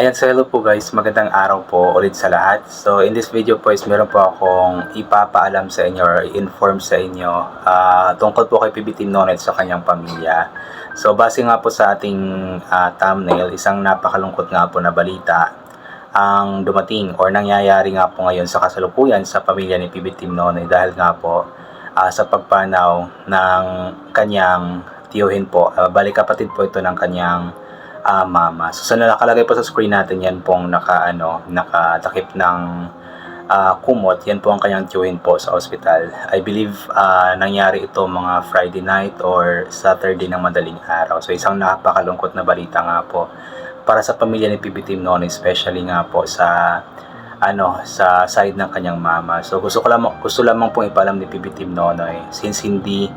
Ayan, so hello po guys, magandang araw po ulit sa lahat. So in this video po is meron po akong ipapaalam sa inyo or inform sa inyo ah, tungkol po kay PB Team Nonet sa kanyang pamilya. So base nga po sa ating ah, thumbnail, isang napakalungkot nga po na balita ang dumating or nangyayari nga po ngayon sa kasalukuyan sa pamilya ni PB Team Nonoy dahil nga po ah, sa pagpanaw ng kanyang tiyuhin po, ah, balik kapatid po ito ng kanyang ah, mama. So sa nakalagay po sa screen natin yan pong naka ano, nakatakip ng ah, kumot, yan po ang kanyang tiyuhin po sa ospital. I believe ah, nangyari ito mga Friday night or Saturday ng madaling araw. So isang napakalungkot na balita nga po para sa pamilya ni PB Team noon, especially nga po sa ano sa side ng kanyang mama. So gusto ko lamang gusto lamang pong ipalam ni PB Team Nonoy since hindi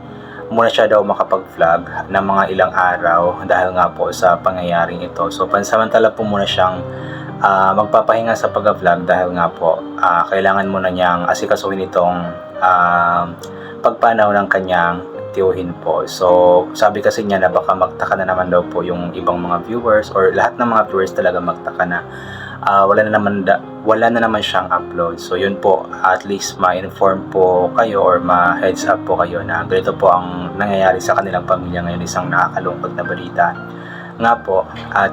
muna siya daw makapag-vlog ng mga ilang araw dahil nga po sa pangyayaring ito. So pansamantala po muna siyang ah, magpapahinga sa pag-vlog dahil nga po ah, kailangan muna niyang asikasuhin itong ah, pagpanaw ng kanyang tiyuhin po. So sabi kasi niya na baka magtaka na naman daw po yung ibang mga viewers or lahat ng mga viewers talaga magtaka na ah, wala na naman da- wala na naman siyang upload. So yun po, at least ma-inform po kayo or ma-heads up po kayo na ganito po ang nangyayari sa kanilang pamilya ngayon, isang nakakalungkot na balita. Nga po, at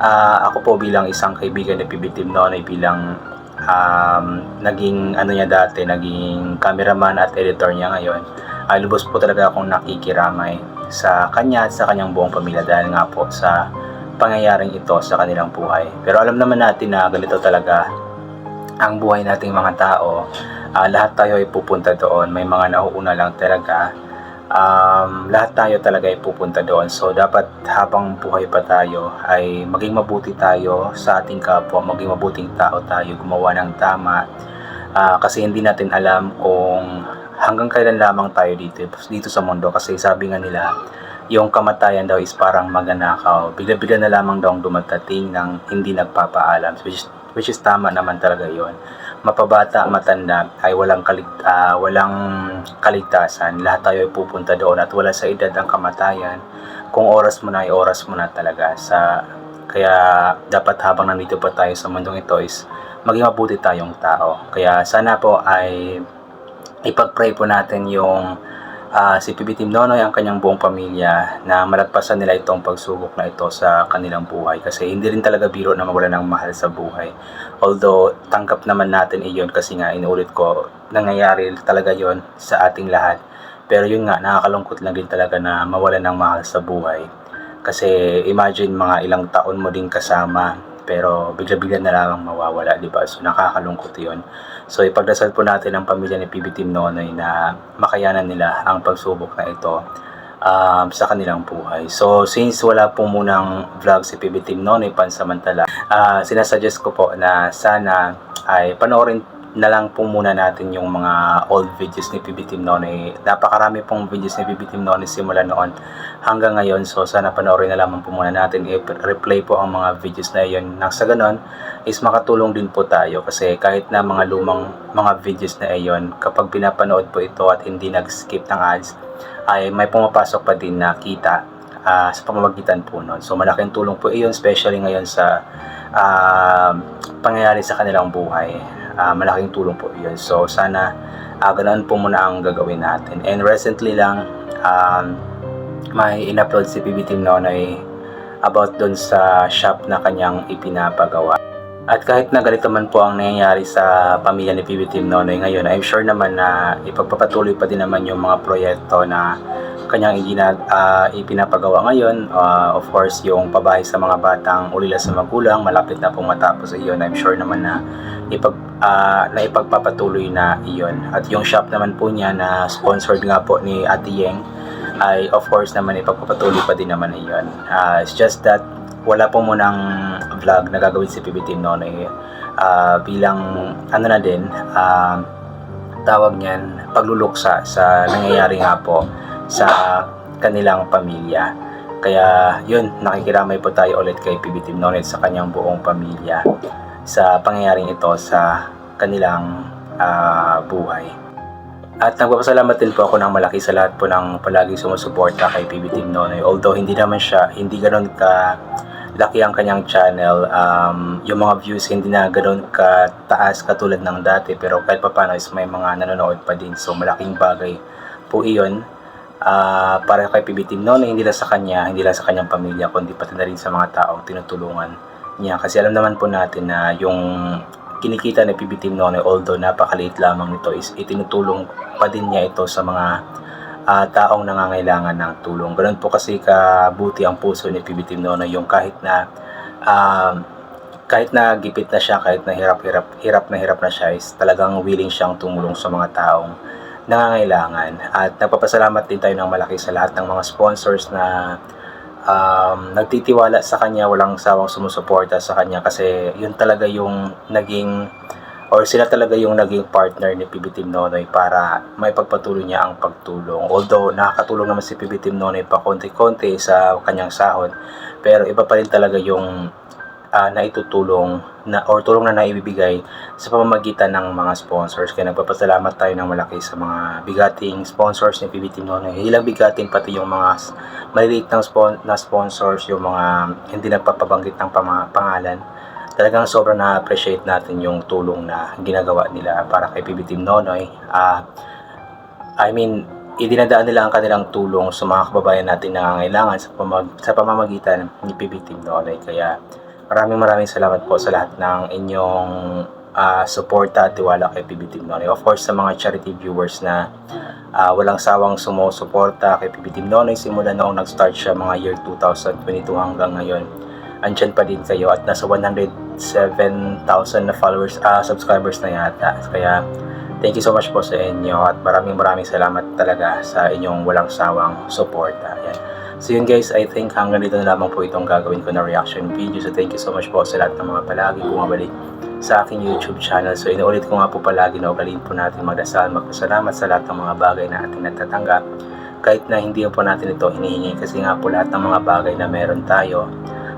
ah, ako po bilang isang kaibigan ni Team noon ay bilang um, naging ano niya dati, naging cameraman at editor niya ngayon, ay lubos po talaga akong nakikiramay sa kanya at sa kanyang buong pamilya dahil nga po sa pangyayaring ito sa kanilang buhay. Pero alam naman natin na ganito talaga ang buhay nating mga tao. Ah, lahat tayo ay pupunta doon. May mga nauuna lang talaga. Um, lahat tayo talaga ay pupunta doon. So dapat habang buhay pa tayo ay maging mabuti tayo sa ating kapwa, maging mabuting tao tayo, gumawa ng tama. Ah, kasi hindi natin alam kung hanggang kailan lamang tayo dito dito sa mundo kasi sabi nga nila yung kamatayan daw is parang maganakaw. Bigla-bigla na lamang daw dumatating ng hindi nagpapaalam. Which is, which is tama naman talaga yon. Mapabata, matanda ay walang kalig, ah, walang kaligtasan. Lahat tayo ay pupunta doon at wala sa edad ang kamatayan. Kung oras mo na ay oras mo na talaga. Sa, kaya dapat habang nandito pa tayo sa mundong ito is maging mabuti tayong tao. Kaya sana po ay ipag-pray po natin yung ah, si PB Team Nonoy ang kanyang buong pamilya na malagpasan nila itong pagsubok na ito sa kanilang buhay kasi hindi rin talaga biro na mawala ng mahal sa buhay. Although tanggap naman natin iyon kasi nga inuulit ko nangyayari talaga yon sa ating lahat. Pero yun nga nakakalungkot lang din talaga na mawala ng mahal sa buhay. Kasi imagine mga ilang taon mo din kasama pero bigla-bigla na lamang mawawala, di ba? So nakakalungkot 'yon. So ipagdasal po natin ang pamilya ni PB Team Nonoy na makayanan nila ang pagsubok na ito um, sa kanilang buhay. So since wala po munang vlog si PB Team Nonoy pansamantala, ah sinasuggest ko po na sana ay panoorin na lang po muna natin yung mga old videos ni PB Team Nonoy. Napakarami pong videos ni PB Team Nonoy simula noon hanggang ngayon. So sana panoorin na lamang po muna natin. I-replay po ang mga videos na yun. Nang sa ganon is makatulong din po tayo kasi kahit na mga lumang mga videos na iyon, kapag pinapanood po ito at hindi nag-skip ng ads, ay may pumapasok pa din na kita ah, sa pamamagitan po nun. So malaking tulong po iyon, especially ngayon sa ah, pangyayari sa kanilang buhay. Ah, malaking tulong po iyon. So sana uh, ganoon po muna ang gagawin natin. And recently lang, um, may in-upload si PB Team Nonoy about dun sa shop na kanyang ipinapagawa. At kahit na ganito man po ang nangyayari sa pamilya ni PB Team Nonoy ngayon, I'm sure naman na ipagpapatuloy pa din naman yung mga proyekto na kanyang iginag, ah, ipinapagawa ngayon. Ah, of course, yung pabahay sa mga batang ulila sa magulang, malapit na pong matapos iyon. I'm sure naman na ipag, ah, na ipagpapatuloy na iyon. At yung shop naman po niya na sponsored nga po ni Ate Yeng, ay of course naman ipagpapatuloy pa din naman iyon. Ah, it's just that wala po munang vlog na gagawin si PB Team Nonoy ah, bilang ano na din ah, tawag niyan pagluluksa sa nangyayari nga po sa kanilang pamilya. Kaya yun, nakikiramay po tayo ulit kay PB Team Nonoy sa kanyang buong pamilya sa pangyayaring ito sa kanilang ah, buhay. At nagpapasalamat din po ako ng malaki sa lahat po ng palaging sumusuporta kay PB Team Nonoy. Although hindi naman siya, hindi ganoon ka laki ang kanyang channel. Um, yung mga views hindi na ganoon kataas katulad ng dati pero kahit pa paano is may mga nanonood pa din. So malaking bagay po iyon ah, para kay PB Team Nonoy, hindi lang sa kanya, hindi lang sa kanyang pamilya, kundi pati na rin sa mga taong tinutulungan niya. Kasi alam naman po natin na yung kinikita ni PB Team Nonoy, although napakaliit lamang nito, is itinutulong pa din niya ito sa mga ah, taong nangangailangan ng tulong. Ganun po kasi kabuti ang puso ni PB Team Nonoy, yung kahit na um, kahit na gipit na siya, kahit na hirap-hirap, hirap na hirap na siya, is talagang willing siyang tumulong sa mga taong nangangailangan. At nagpapasalamat din tayo ng malaki sa lahat ng mga sponsors na um, nagtitiwala sa kanya, walang sawang sumusuporta sa kanya kasi yun talaga yung naging or sila talaga yung naging partner ni PB Team Nonoy para may pagpatuloy niya ang pagtulong. Although nakakatulong naman si PB Team Nonoy pa konti-konti sa kanyang sahod, pero iba pa rin talaga yung ah, naitutulong na or tulong na naibibigay sa pamamagitan ng mga sponsors. Kaya nagpapasalamat tayo ng malaki sa mga bigating sponsors ni PB Team Nonoy. Hindi lang bigating pati yung mga maliliit ng spon- na sponsors, yung mga hindi nagpapabanggit ng pama- pangalan. Talagang sobrang na-appreciate natin yung tulong na ginagawa nila para kay PB Team Nonoy. Ah, I mean, idinadaan nila ang kanilang tulong sa mga kababayan natin na nangangailangan sa, pamag- sa pamamagitan ni PB Team Nonoy. Kaya maraming maraming salamat po sa lahat ng inyong ah, suporta at tiwala kay PB Team Nonoy. Of course, sa mga charity viewers na ah, walang sawang sumusuporta kay PB Team Nonoy simula noong nag-start siya mga year 2022 hanggang ngayon. Andyan pa din kayo at nasa 107,000 na followers, ah, subscribers na yata. Kaya thank you so much po sa inyo at maraming maraming salamat talaga sa inyong walang sawang suporta. Yan. So yun guys, I think hanggang dito na lamang po itong gagawin ko na reaction video. So thank you so much po sa lahat ng mga palagi bumabalik sa aking YouTube channel. So inuulit ko nga po palagi na ugaliin po natin magdasal, magpasalamat sa lahat ng mga bagay na ating natatanggap. Kahit na hindi po natin ito hinihingi kasi nga po lahat ng mga bagay na meron tayo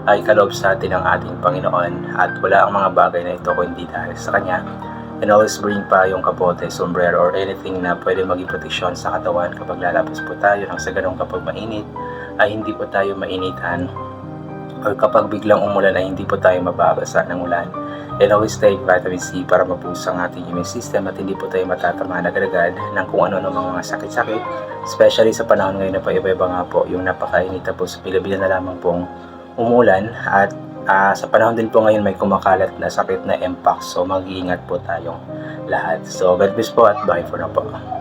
ay kaloob sa atin ng ating Panginoon at wala ang mga bagay na ito kundi dahil sa Kanya. And always bring pa yung kapote, sombrero, or anything na pwede maging proteksyon sa katawan kapag lalabas po tayo nang sa ganun kapag mainit ay hindi po tayo mainitan or kapag biglang umulan ay hindi po tayo mababasa ng ulan. And always take vitamin C para mapusa ang ating immune system at hindi po tayo matatama na agad ng kung ano-ano mga sakit-sakit. Especially sa panahon ngayon na pa iba-iba nga po yung napakainit tapos bila-bila na lamang pong umuulan at ah, sa panahon din po ngayon may kumakalat na sakit na impact so mag-iingat po tayong lahat. So God bless po at bye for now po.